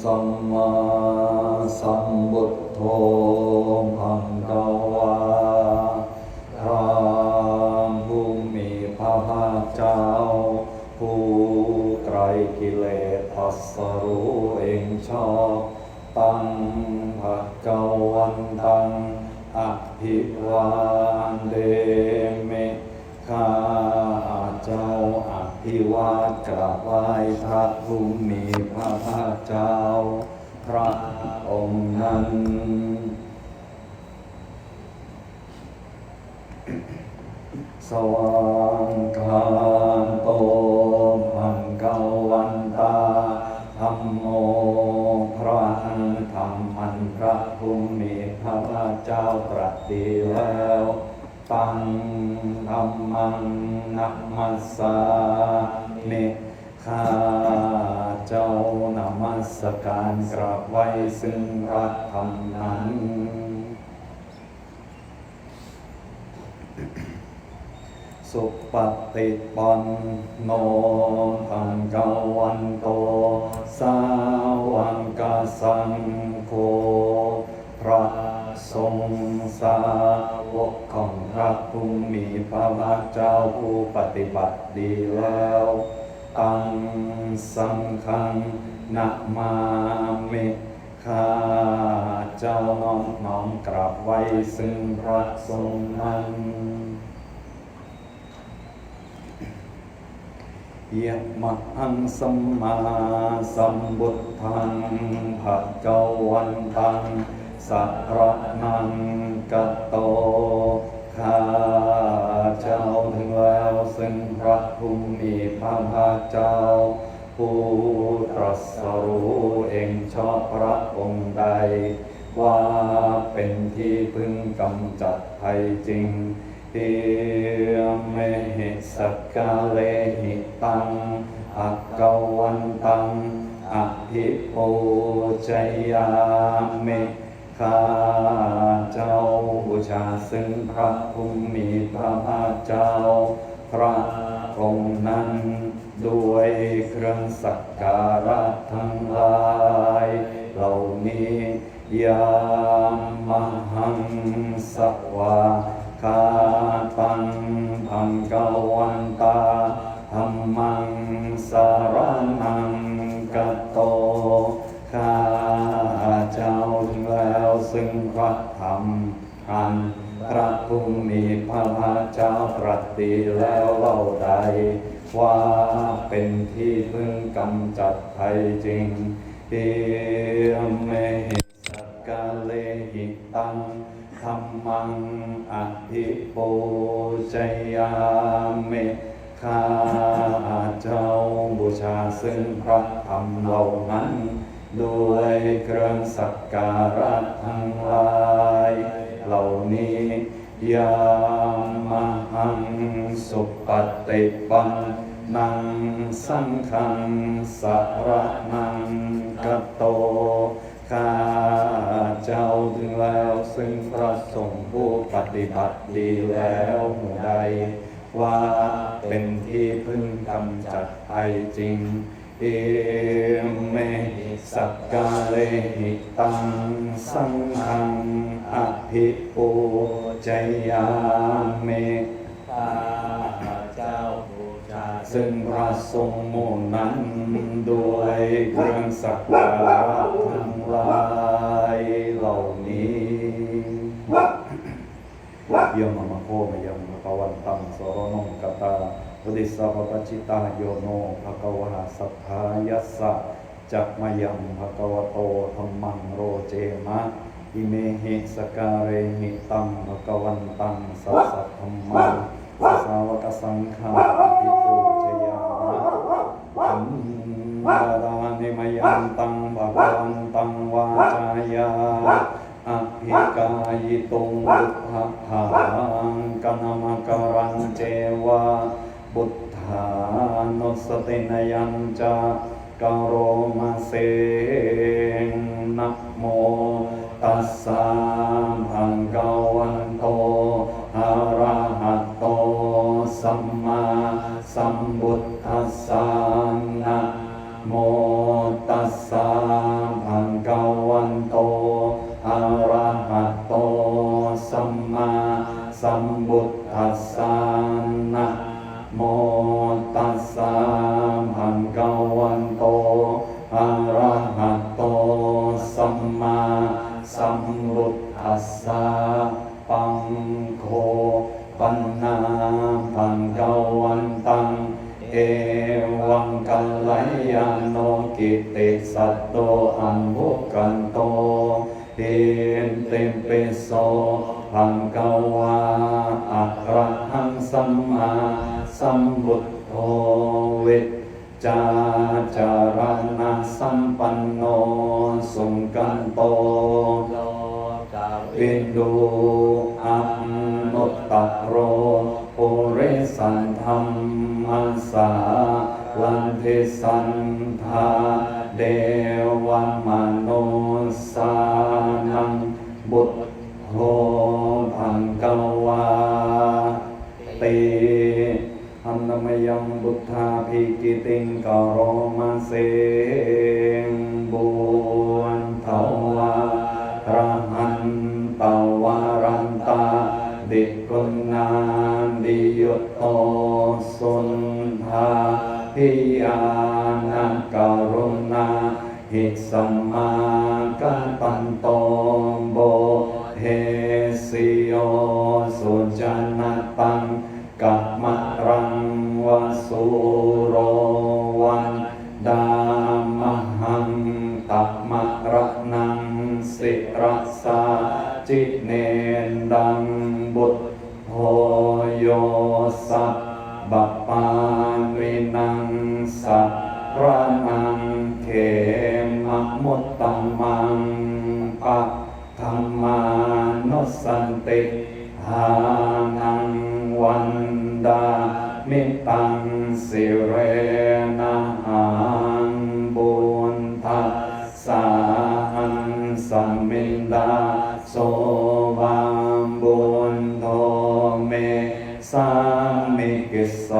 สัมมาสัมบุตโธพังกวารามภูมิพระภาคเจ้า ผู้ไกรกิเลสัสรู้เองชอบตั้งภะเกวันตังอภิวานเดเมข้าเจ้า อภิวาทกราบไหว้พระผู้มีพระภาคเจ้า พระองค์นั้นสว่างคานโตพังกวันตาธรรมโมพระธรรมอันพระผู้มีพระภาเจ้าตรัสดีแล้ว ตังธรรมังนัมมัสสามิข้าเจ้านมัสการกราบไหว้ซึ่งพระธรรมนั้นสุปฏิปันโนทังกวันโต สาวังกสังโฆพระสงฆ์สาวก พระผู้มีพระภาคเจ้าผู้ปฏิบัติดีแล้ว ตังสังฆังนะมามิข้าเจ้าน้อมน้อมกราบไว้ซึ่งพระสงฆ์นั้นยะมะหังสัมมาสัมบุตทังภะเจ้าวันตังสัพระนังกัตโต ข้าเจ้าถึงแล้วซึ่งพระผู้มีพระภาคเจ้า ผู้ตรัสรู้เองชอบพระองค์ใด ว่าเป็นที่พึ่งกำจัดภัยจริงเตียเมหิสักกาเลหิตังอักกวันตังอภิปูจยามิาเจ้าบูชาซึ่งพระผู้มีพระภาคเจ้า พระองค์นั้น ด้วยเครื่องสักการะทั้งหลาย เหล่านี้ยามหังสวาคาตังพังกวันตาธรรมังสารนังกัตโตข้า งแล้วซึ่งพระธรรมอันพระผู้มีพระภาเจ้าตรัสดีแล้วเล่าใด ว่าเป็นที่พึ่งกำจัดภัยจริงเอเมหิสักกาเลหิตังธรรมังอภิปูจยามิข้าเจ้าบูชาซึ่งพระธรรมเหล่านั้น ด้วยเครื่องสักการะทั้งหลาย เหล่านี้ยามหังสุปฏิปันนังสังฆังสารนังกัตโตข้าเจ้าถึงแล้วซึ่งพระสงฆ์ผู้ปฏิบัติดีแล้วหมู่ใด ว่าเป็นที่พึ่งกำจัดภัยจริง เอเมหิสักกาเลหิตังสังฆังอภิปูจยามิข้าเจ้าบูชาซึ่งพระทรงฆ์หมู่นั้นด้วยเครื่องสักการะทั้งหลายเหล่านี้ยมมะโคมยมภะวันตังสรนงกตา อุดิสสะภะปจิตาโยโนภะคะวะสัทธายัสสะจักมยังภะคะวโตธัมมังโรเจมะอิเมหิสการเรหิตังภะคะวันตังสัสสะธัมมังสาวกสังฆาปิปุจยามะอัมบาดานิมยันตังภะคะวันตังวาจายาอภิกายตุงบุพพหังกนมกรังเจวะบุตธา สตินยัญจะกโรมาเสนะโมตัสสะ เต็มเปโสพังกวาอะระหังสัมมาสัมพุทโธวิจจาจารณะสัมปันโนสุงกันโตโลกาวินดูอัมนุตตะโรปุเรสันธรรมัสสาลันเทสันธาเดวมโนสา ยังบุตธาภิกิติงกโรมาเสงบุญเทวาระหันตวารันตาดิกุณาดิยุตโตสุนทาพิยานาการุณาหิสัมมากัปันโต สิเรนะหังบุญทัสสะหังสัมมินดาโสวัมบุญโทเมสัมิกิสโ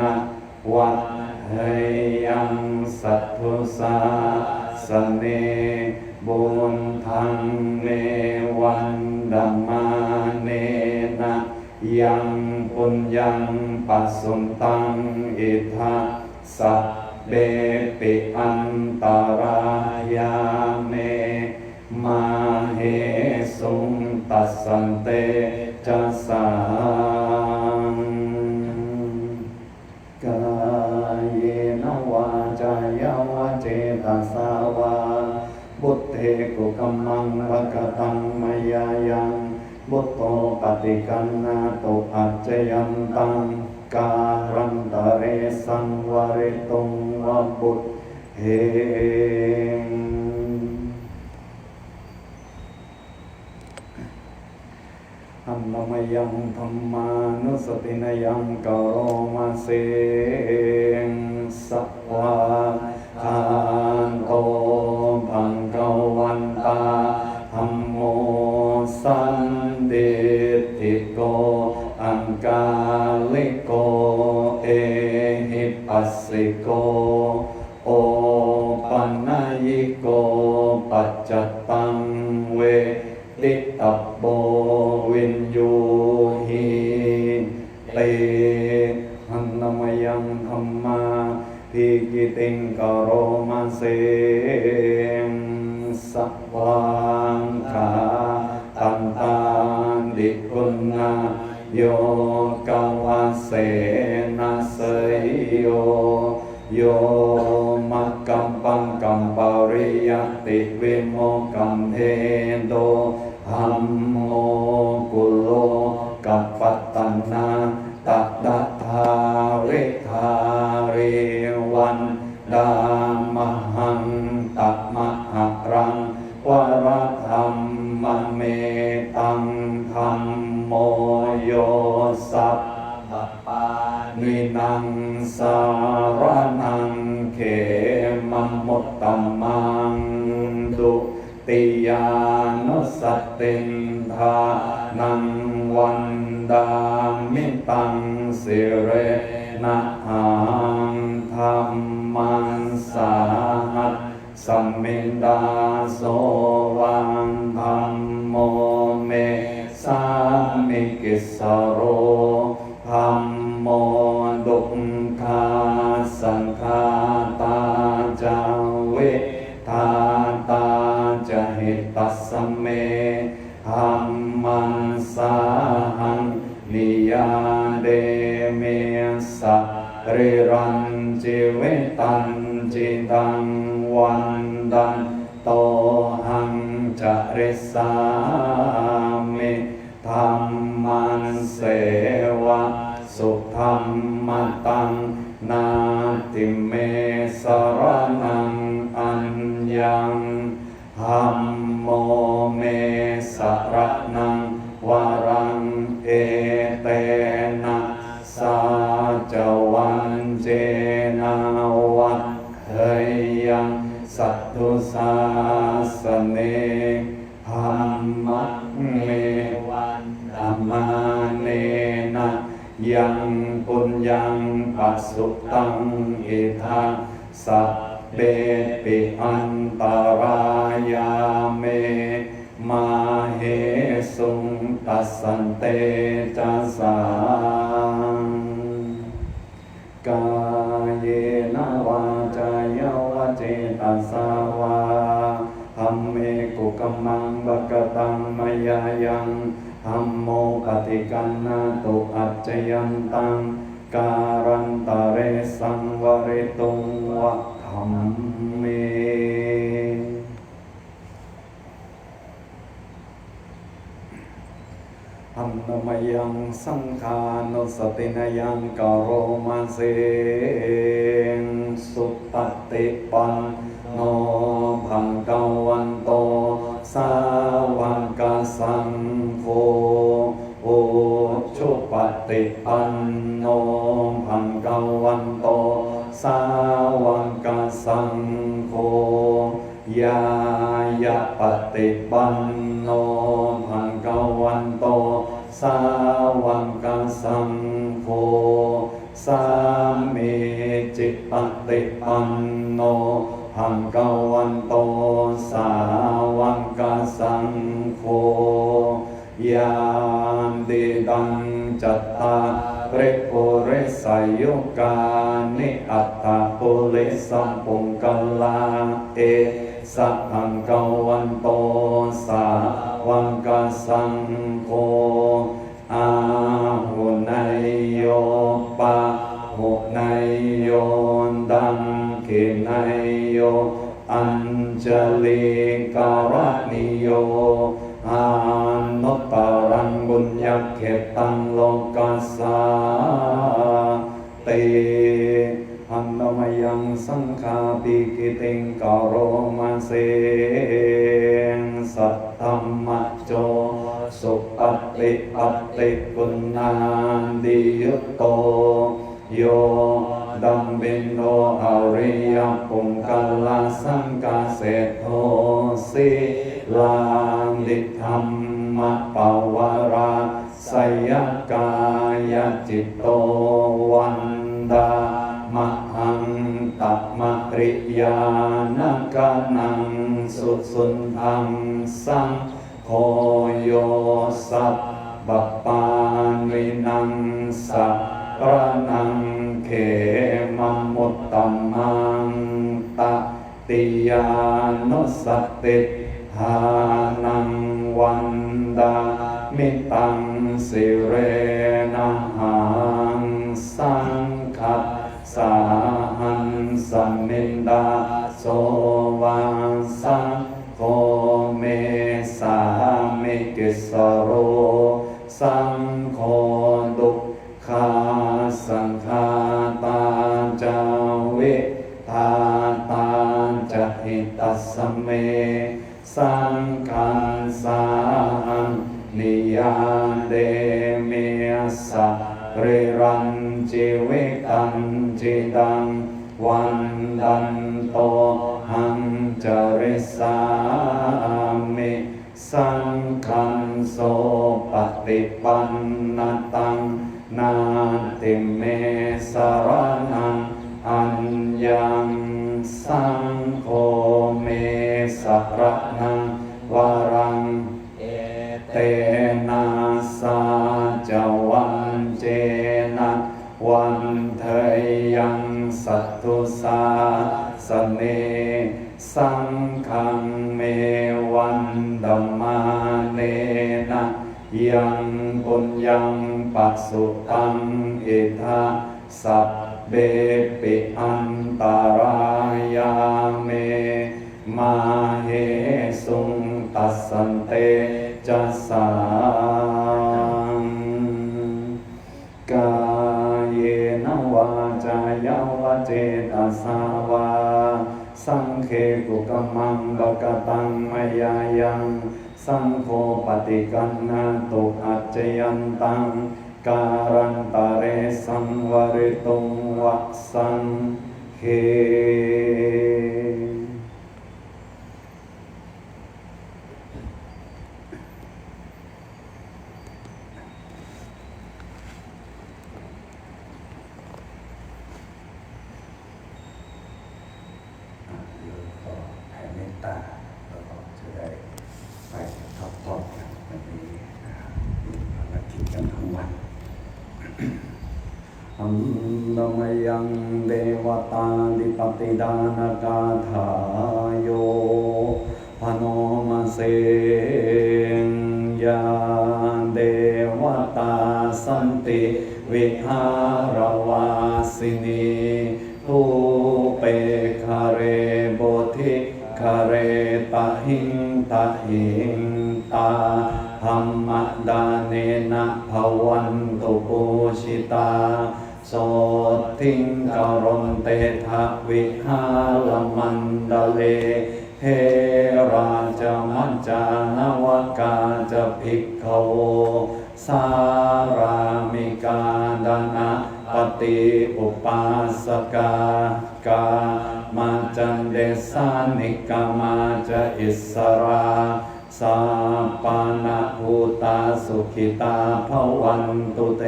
นะวัดเฮยังสัทธุสาสเนบุญทังเนวันดัมมาเนนะยังปุญญังปัสสุตังอิทาสัพเบปิอันตรายาเมมาเหสุงตัสสันเตจะสัง กัมมังภกตังมยายังบุตโตปฏิกันนาตุอัจจยันตังการันตะเรสังวริตุงวบุตเฮงอันนมยังธรรมานุสตินยังกโรมาเสงสัพวาทา สิโก โอปันนายิโก ปัจจตังเวติตัปโบวินยูหีเตหันนมยังธรรมาภิกิติงกโรมาเสงสัพวังคาตันตาดิกุณาโย โมิกิสโรธรรมโมดุขขาสังฆาตาจาเวทาตาจะหิตัสสเมธรรมันสาหังนิยาเดเมสะริรันจิเวตันจิตังวันดันโตหังจะริสา สุธรรมตัง นาติเมสรนังอัญญังหัมโมเมสรนังวรังเอเตนะสาจวันเจนาวัเฮยังสัตตุสาสเนหัมมะเมวันธรรมาน ยังปุญญังปัสสุตังอิทัสสะเบปิอันตรายาเม มาเหสุงตัสสันเตจัสสากายเยนวาจายวเจตสาวาธรรมเมกุกัมมังบกตังมยายัง ธรรมโมปฏิกันนาตุอัจจยันตัง การันตะเรสังวริตุงวะธรรมเมอันนมยังสังขานุสตินยังกโรมาเสงสุปฏิปันโน ปฏิปันโนภังกวันโต สาวกสังโฆยายะปฏิปันโนภังกวันโต สาวังกสังโฆสามีจิตปฏิปันโนภังกว ตาเรปุเรสยยุกานิอัตตาปุเลสัมปุงกัลลาเอสัพพังกวันโตส ติกุณาดิยุตโตโยดัมบินโนอริยปุงกัลลาสังกาเสโทสิลาลิธรรมปวาราสยกายจิตโตวันดามหังตัมมริยานกานังสุสุนทังสังโฆโยสัพ ปปานินังสัพระนังเขมมุตตมังตติยานุสติหานังวันดามิตังสิเรนะหังสังฆสาหันสัมมินดาโสวังสังโฆเมสามิกิสโร เดเมสะเรรันจิวิตันจิดังวันดันโตหังจริสามิสังคันโสปฏิปันนตังนาติเมสรนังอัญญังสังโฆเมสรนังวารังเอเตนะ สาจวันเจนะวันเทยังสัตตุสาสเนสังฆังเมวันดัมมาเนนะยังปุญญังปัสสุตังเอทาสัพเบปิอันตารายาเมมา ติกันนาตุอัจจยันตังการันตเรสังวริตุงวัสังเฮ โยมก็แผ่เมตตาแล้วก็จะได้ไปทอดทอดกันวันนี้นะครับมีภารกิจกันทั้งวัน อัมดมยังเดวตาดิปติดานากาธาโยพโนมเสงยานเดวตาสันติวิหารวาสินีภูเปคเรโบธิคเรตะหิงตะหิงตาธรรมดาเนนะภวันตุปูชิตา โสทิงกรณเตทะวิหารมันดเลเฮราจมัจจานวกาจะภิกขโวสารามิกาดานะปฏิอุปาสกากามาจันเดสานิกามาจะอิสราสาปานาภูตาสุขิตาภวันตุเต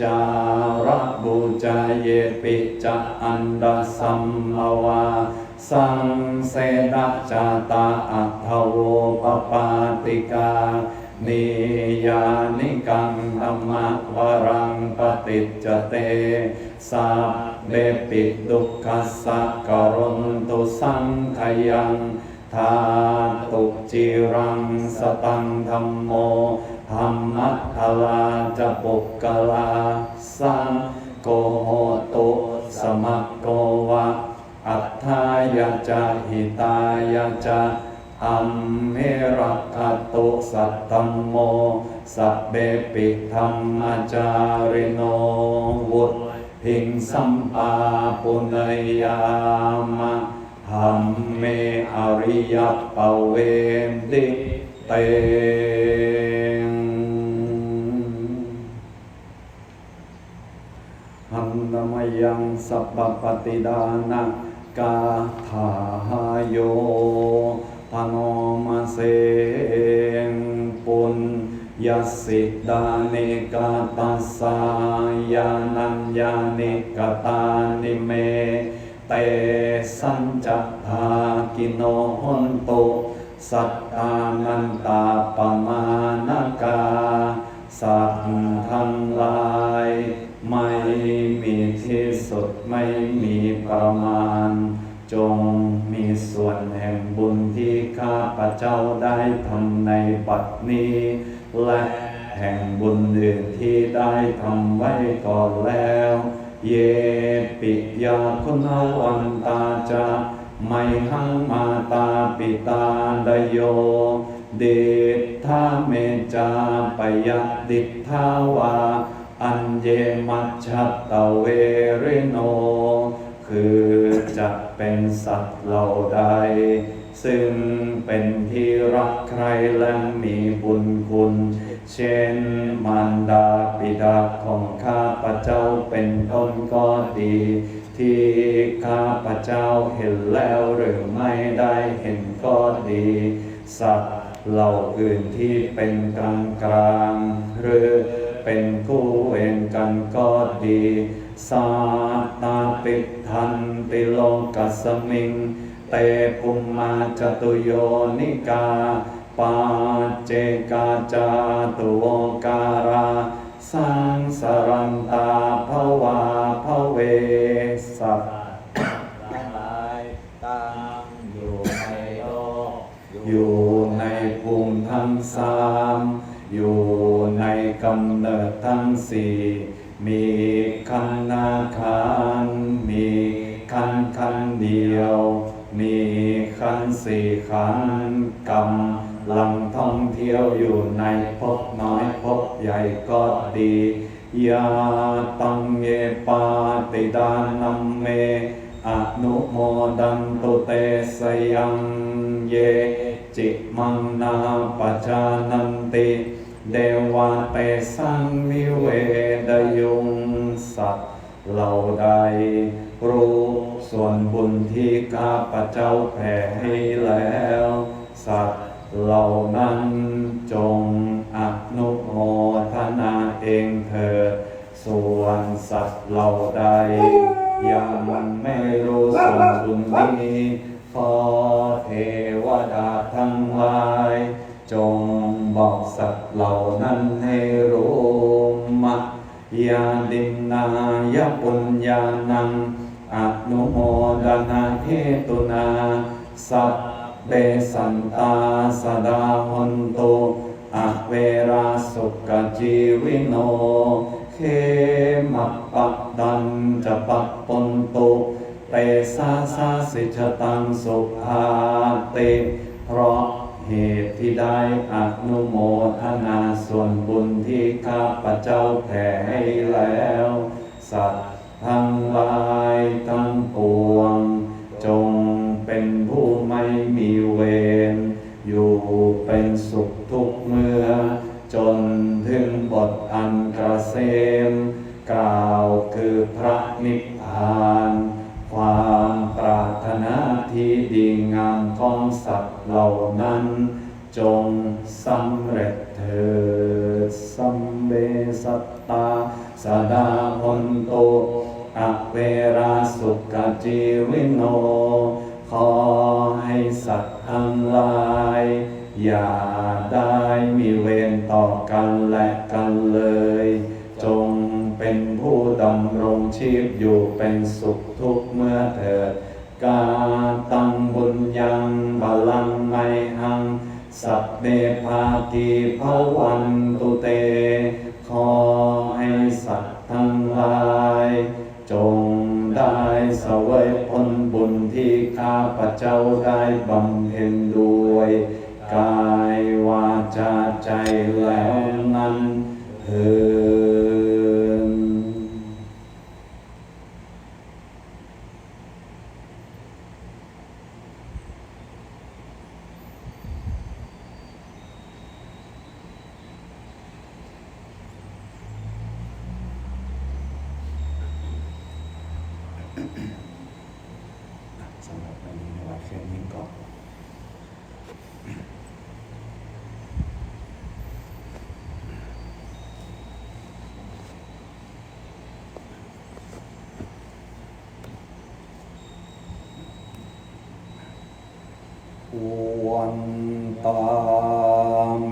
จาระบูจาเยปิจะอันดาสัมมวาสังเสดจาตาอัทโวปปาติกานิยานิกังธรรมวรังปฏิจจเตสัพเบปิดุขัสสะกรณตุสังขยังทาตุจิรังสตังธรรมโม ธรรมัทลาจะปุกกลาสังโกโหตุสมัคโกวะ อัฏฐายะจะหิตายะจะอัมเมรักตุสัตตัมโม สัพเบปิธรรมจาริโนวุตหิงสัมปาปุณยามะหัมเมอริยปเวมดิเตง หันน มยังสัพพปฏิดานะกาถาโยพโนมาเสงปุญยสิดานิกาตัสสายานัญญานิกตานิเม เตสัญจัตถากิโนหนตุสัตตานันตาปมานกาสัตทังลา ไม่มีที่สุดไม่มีประมาณ จงมีส่วนแห่งบุญที่ข้าพเจ้าได้ทำในบัดนี้ และแห่งบุญอื่นที่ได้ทำไว้ก่อนแล้ว เยปิยาคุณวันตาจะไม่หังมาตาปิตาดโย เดชทาเมจาปยดิทาวา อันเยมัชชัตตะเวริโน คือจะเป็นสัตว์เหล่าใด ซึ่งเป็นที่รักใครและมีบุญคุณ เช่นมารดาบิดาของข้าพเจ้าเป็นต้นก็ดี ที่ข้าพเจ้าเห็นแล้วหรือไม่ได้เห็นก็ดี สัตว์เหล่าอื่นที่เป็นกลางกลางหรือ เป็นคู่เวรกันก็ดีสาตาปิทันติโลกัสมิง เตปุมมาจตุโยนิกา ปาเจกาจาตุโวการาสังสรันตาภวาภเวสัตทั้งหลายตั้งอยู่ในโลกอยู่ในภูมิทั้งสาม อยู่ในกำเนิดทั้งสี่มีคันนาคารมีคันคันเดียว มีคันสี่คันกำลังท่องเที่ยวอยู่ในภพน้อยภพใหญ่ก็ดียาตังเยปาติดานัมเมอนุโมดันตุเตสยังเย จิมังนาปจานันติ เดวาเตสังวิเวดยุงสัตว์เหล่าใด รู้ส่วนบุญที่ข้าพเจ้าแผ่ให้แล้ว สัตว์เหล่านั้นจงอนุโมทนาเองเถิดส่วนสัตว์เหล่าใด ยังไม่รู้ส่วนบุญนี้ขอเทวดาทั้งหลาย จง บอกสัตว์เหล่านั้นให้รู้มักยาดินนายปุญญานังอนุโมดนาเทตุนาสัพเบสันตาสดาหนโตอะเวราสุกจีวิโนเขมัปปะดันจะปัปปนตุเตสาสาสิจตังสุภาเตเพราะ เหตุที่ได้อนุโมทนาส่วนบุญที่ข้าพเจ้าแผ่ให้แล้ว สัตว์ทั้งหลายทั้งปวง จงเป็นผู้ไม่มีเวรอยู่เป็นสุขทุกเมื่อ จนถึงบทอันกระเซมกล่าวคือพระนิพพาน สัตว์เหล่านั้น จงสำเร็จเถิดสัมเบสัตตาสดาหนตุอเวราสุกจีวิโน ขอให้สัตว์ทั้งหลาย อย่าได้มีเวรต่อกันและกันเลย จงเป็นผู้ดำรงชีพอยู่เป็นสุขทุกเมื่อเถิด กาตังบุญยังบาลังไมหัง สัพเบภากีภวันตุเต ขอให้สัตว์ทั้งหลาย จงได้เสวยผลบุญที่ข้าพเจ้าได้บำเพ็ญด้วย กายวาจาใจแล้วนั้นเถิด สำหรับวันนี้ไว้แค่นี้ก่อน วันตา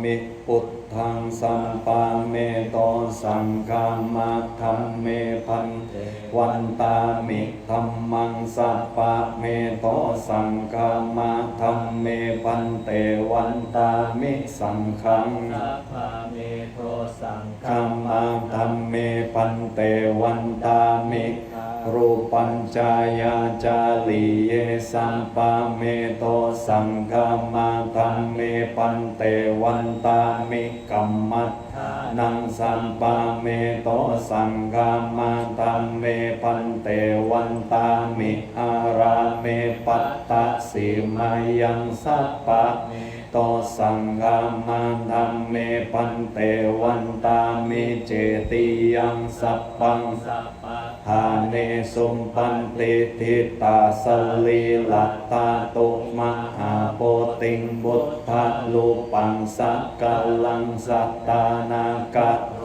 มิพุทธังสัมปาเมโตสังฆามาธัมเมพันเตวันตามิธรรมังสัปปะเมโตสังฆามาธัมเมพันเตวันตามิสังฆังสัพพะเมโทสังฆคัมมาธัมเมพันเตวันตามิา รูปัญจายาจาลีเยสัมปะเมโตสังฆมาธัมเมปันเตวันตามิกัมมัตนังสัมปะเมโตสังฆามาตัมเมปันเตวันตามิอาราเมปัตตะสิมายังสัพปะโตสังฆามาตัมเมปันเตวันตามิเจติยังสัพปังสัพทาเนสุมปันติทิตาสลีลัตตาตุมหาโปติงบุตทะลุปังสักกลังสัตตานากะ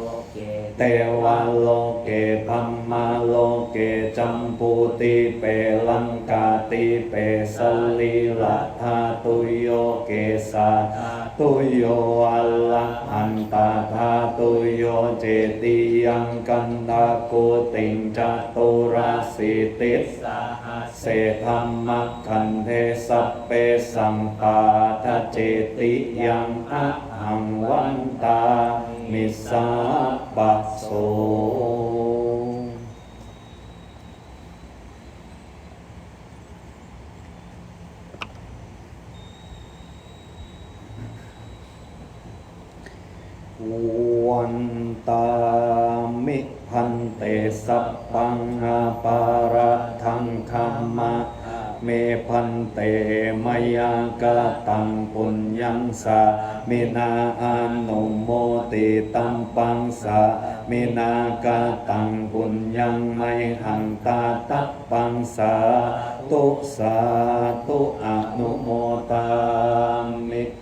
เตวะโลเกพัมมาโลเกจัมปูติเปลังกาติเปสลีลัทธาตุโยเกสาตุโยอัลละหันตาธาตุโยเจติยังกันตาโกติงจตุราสิติสสหัสเศธรรมคันเทสัพเปสังปาทเจติยังอะหังวันตา มิสาปัสโสวันตามิพันเตสัพพังอาปาระทังคัมมะ เมพันเตมยากะตังปุญญังสามินาอานุโมติตัมปังสามินากะตังปุญญังไมหังตาตัปปังสาตุสาตุอนุโมตามิ